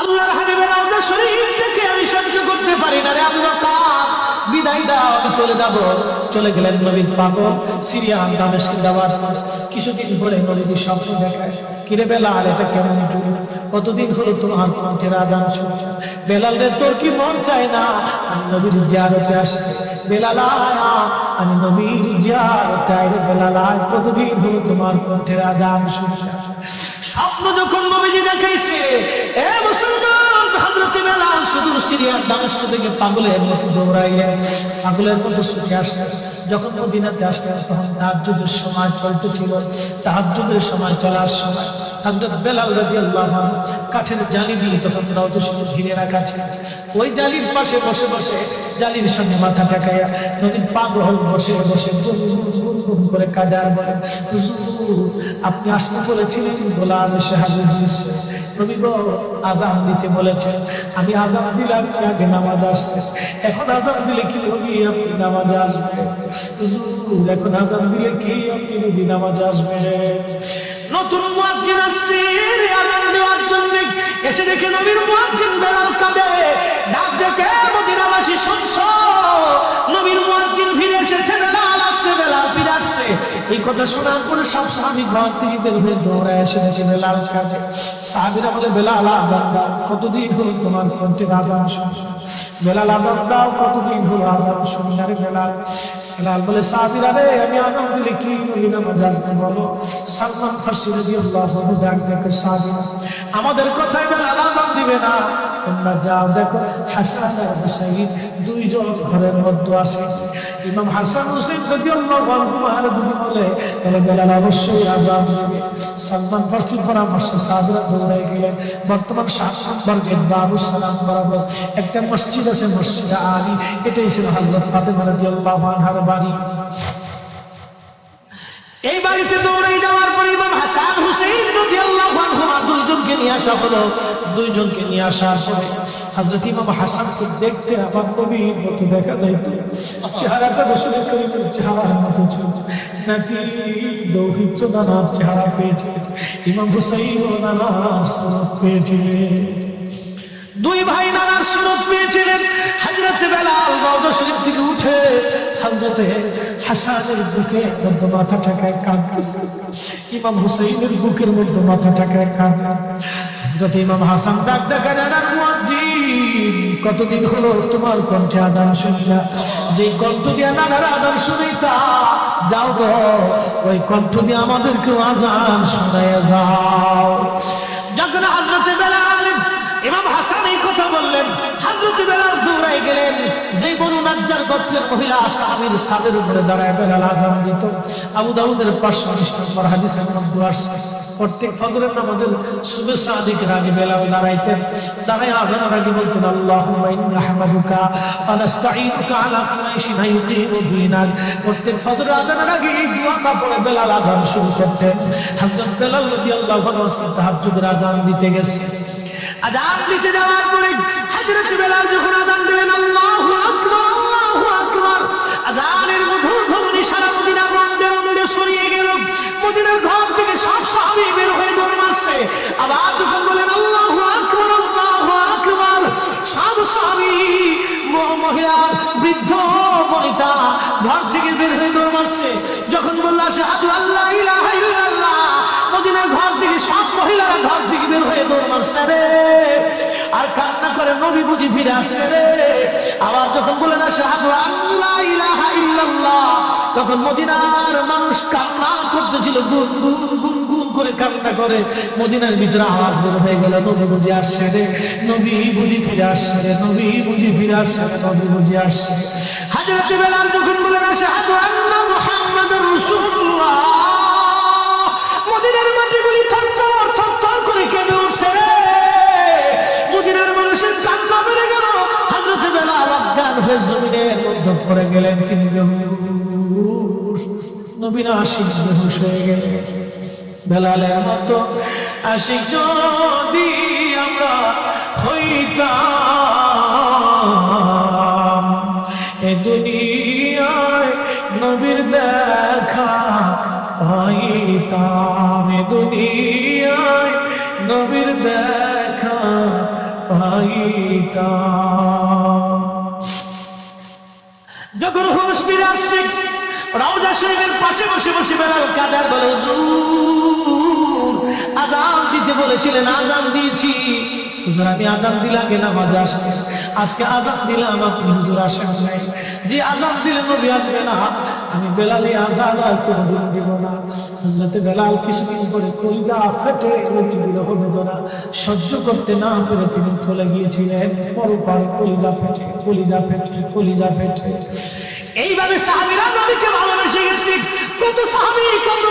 আল্লাহর হাবিবের আওদা শরীফ দেখে আমি সহ্য করতে পারি না রে বকর বিদায় দাও আমি চলে যাব। চলে গেলেন নবীর পাগল সিরিয়ান দামেস্ক যাওয়ার কিছুদিন পরে নবীর স্বপ্ন দেখায়। কিরে বেলাল এটা কেমন যুগ? কতদিন হলো তোমার কণ্ঠের আদান শুনছি বেলাল রে তোর কি মন চায় না? আমি নবীর জিয়ারতে আসি বেলাল আমি নবীর জিয়ারতে রে বেলাল আয়, কতদিন হলো তোমার কণ্ঠের আদান শুনছি স্বপ্ন যখন নবীজি দেখাইছে, এ মুসলমান হজরত বেলাল শুধু সিরিয়ার দামেস্ক থেকে পাগলের মতো দৌড়াইলেন। পাগলের মতো ছুটে আসলেন। যখন মদিনাতে আসলেন, তখন তাহাজ্জুদের সময় চলতেছিল। তাহাজ্জুদের সময় চলার সময় হযরত বেলাল রাদিয়াল্লাহু আনহু কাঠের জালি দিয়ে তখন রওজা শরীফ ঘিরে রাখা ছিল, ওই জালির পাশে বসে বসে জালির সঙ্গে মাথা ঠেকাইয়া নবীন পাগল বসে বসে গুন করে কাঁদে আর বলে আপনি আসতে বলেছিলেন গোলাম এসে হাজির হয়েছে নবী গো, আজান দিতে বলেছেন। আমি আজান দিলে আপনি আগে নামাজ আসতে এখন আজান দিলে কি নবী আপনি নামাজে হুজুর, এখন আজান দিলে কি আপনি নবী নামাজে আসবেন? নতুন মুয়াজ্জিন আসছে আজান দেওয়ার জন্য। এসে দেখে নবীর মুয়াজ্জিন বেলাল কাঁদে। ডাক দেখে মদিনাবাসী শুনছো? নবীর মুয়াজ্জিন ফিরে এসেছে, বেলাল আসছে, বেলাল ফিরে আসছে। এই কথা শোনার পরে সব সাহাবি ঘর থেকে বের হয়ে দৌড়ায় এসে দেখে বেলাল কাঁদে। সাহাবিরা বলে, বেলাল আজান দাও, কতদিন হলো তোমার কণ্ঠের আজান শুনছো বেলাল, আজান দাও, কতদিন হলো আজান শুনি? না রে বেলাল বেলাল বলে, সাহাবিরা রে, আমি আজান দিলে কি করি বলো? সালমান রাদিয়াল্লাহু আনহু আমাদের কথাই বেলাল আজান দিবে না। তোমরা যাও, দেখো, হাসান আর হুসাইন দুইজন ঘরের মধ্যে আছে। ইমাম হাসান হুসেন রাদিয়াল্লাহু আনহু আর যদি বলে, তাহলে বেলাল অবশ্যই আজান দিবে। সালমান ফার্সির পরামর্শে সাহাবিরা দৌড়ে গেলেন। বর্তমান সালাম বরাবর একটা মসজিদ আছে, মসজিদ আলী। এটাই ছিল হযরত ফাতেমা রাদিয়াল্লাহু বাড়ি। এই বাড়িতে দৌড়ে যাওয়ার পরে ইমাম হাসান হুসেইন রাদিয়াল্লাহু আনহুমা দুইজনকে নিয়ে আসা হলো। দুইজনকে নিয়ে আসার পরে হযরত ইমাম হাসানকে দেখতে আবার নবীর মতো দেখা যাইতো। চেহারাটা রসুল করিমের চেহারার মতো ছিল। নাতি, দৌহিত্র নানার চেহারা পেয়েছিলেন ইমাম হুসাইন নানার সুরত পেয়েছিলেন দুই ভাই নানার সুরত পেয়েছিলেন। হাজরতে বেলাল রওজা শরীফ থেকে উঠে হাজরতে হাসানের বুকের মধ্যে মাথা ঠাকায় কাঁদতেছে। ইমাম হুসাইনের বুকের মধ্যে মাথা ঠাকায় কাঁদে। হজরত ইমাম হাসান, ডাক দেখা মুয়াজ্জিন, কতদিন হলো তোমার কণ্ঠে আদান শুনিয়া? যে কণ্ঠ দিয়ে নানার আদান শুনিতা যাও গো, ওই কণ্ঠ দিয়ে আমাদেরকেও আজান শোনায় যাও। যখন দৌড়াই গেলেন। যেই বনু নাজ্জার গোত্রের মহিলা সাহাবীর সাদের উপরে দাঁড়ায় বেলাল আজান দিত আবু দাউদের পাঁচশো উনিশ নম্বর হাদিসের মধ্যে আসছে। প্রত্যেক ফজরের নামাজের শুভেচ্ছা আদিকের আগে বেলাল দাঁড়াইতেন। দাঁড়ায় আজানের আগে বলতেন ইন্না আহমাদুকা ওয়া নাস্তাঈনুকা আলা কুল্লি ইউকিমু প্রত্যেক ফজরের আজানের আগে এই দোয়াটা পড়ে বেলাল আজান শুরু করতেন। হযরত বেলাল রাদিয়াল্লাহু আনহু তাহাজ্জুদের আজান দিতে গেছে। আজান দিতে যাওয়ার পরে হযরত বেলাল যখন বৃদ্ধ বনিতা, ঘর থেকে বের হয়ে দৌড় মারছে। যখন বলল আশহাদু আল্লাহ, ইলাহা ঘর থেকে সব মহিলারা ঘর থেকে বের হয়ে দৌড় মারছে রে। আর কান্না করে নবী বুঝি ফিরে আসছে রে। আবার যখন বলে না সে ইলাহা ইল্লাল্লাহ তখন মদিনার মানুষ কান্না করতেছিল, গুন গুন করে করে। মদিনার হয়ে আসছে রে ফিরে আসছে রে বুঝি ফিরে আসছে বুঝি আসছে। যখন করে রে। মদিনার মানুষের গেলেন তিনি নবীন আশিক বেহুশ হয়ে গেলেন বেলালের মতো আশিক যদি আমরা হইতাম, এ দুনিয়ায় নবীর দেখা পাইতাম, এ দুনিয়ায় নবীর দেখা পাইতাম। যখন হুশ আসছে রওজা শরীফের পাশে বসে বসে বেড়াল কাদার বলে আজান দিতে বলেছিলেন, আজান দিয়েছি। হুজুর, আমি আজান দিলাম, আগে নামাজ আসতে আজকে আজান দিলাম, আপনি হুজুর আসেন নাই। যে আজান দিলে নবী আসবে না, আমি বেলালি আজান আর কোনোদিন দিব না। হজরতে বেলাল কিছুদিন করে কলিজা ফেটে নবী বিরহ বেদনা সহ্য করতে না পেরে তিনি চলে গিয়েছিলেন। পর পর কলিজা ফেটে কলিজা ফেটে কলিজা ফেটে। এইভাবে সাহাবিরা নবীকে ভালোবেসে গেছে। কত সাহাবি কত